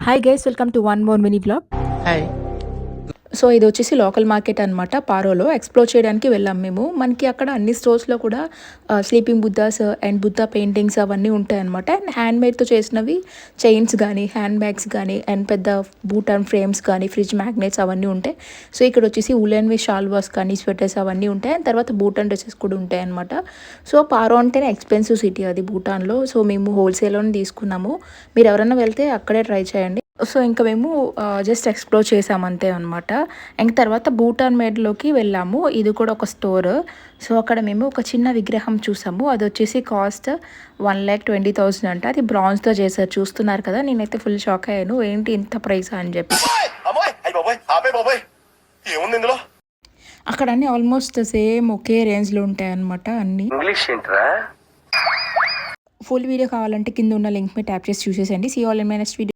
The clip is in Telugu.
Hi guys, welcome to one more mini vlog. Hi. So ఇది వచ్చేసి లోకల్ మార్కెట్ అనమాట పారోలో. ఎక్స్ప్లోర్ చేయడానికి వెళ్ళాం మేము. మనకి అక్కడ అన్ని స్టోర్స్లో కూడా sleeping Buddhas and Buddha paintings అవన్నీ ఉంటాయన్నమాట. అండ్ హ్యాండ్ మేడ్తో చేసినవి చైన్స్ కానీ హ్యాండ్ బ్యాగ్స్ కానీ అండ్ పెద్ద బూట్ అండ్ ఫ్రేమ్స్ కానీ ఫ్రిడ్జ్ మ్యాగ్నెట్స్ అవన్నీ ఉంటాయి. సో ఇక్కడ వచ్చేసి ఉలెన్వి షాల్వాస్ కానీ స్వెటర్స్ అవన్నీ ఉంటాయి. అండ్ తర్వాత బూటాన్ డ్రెస్సెస్ కూడా ఉంటాయి అనమాట సో పారో అంటేనే ఎక్స్పెన్సివ్ సిటీ అది భూటాన్లో సో మేము హోల్సేల్లోనే తీసుకున్నాము. మీరు ఎవరైనా వెళ్తే అక్కడే ట్రై చేయండి. సో ఇంకా మేము జస్ట్ ఎక్స్ప్లోర్ చేసాం అంతే అనమాట ఇంక తర్వాత భూటాన్ మేడ్లోకి వెళ్ళాము. ఇది కూడా ఒక స్టోర్ సో అక్కడ మేము ఒక చిన్న విగ్రహం చూసాము. అది వచ్చేసి cost one lakh twenty thousand అంట. అది బ్రాంజ్తో చేశారు. చూస్తున్నారు కదా నేనైతే ఫుల్ షాక్ అయ్యాను. ఏంటి ఇంత ప్రైస్ అని చెప్పి. అక్కడ అన్ని ఆల్మోస్ట్ సేమ్ ఒకే రేంజ్లో ఉంటాయి అనమాట అన్నీ. ఇంగ్లీష్ ఏంట్రా? ఫుల్ వీడియో కావాలంటే కింద ఉన్న లింక్ మీద ట్యాప్ చేసి చూసేసండి see all in my next video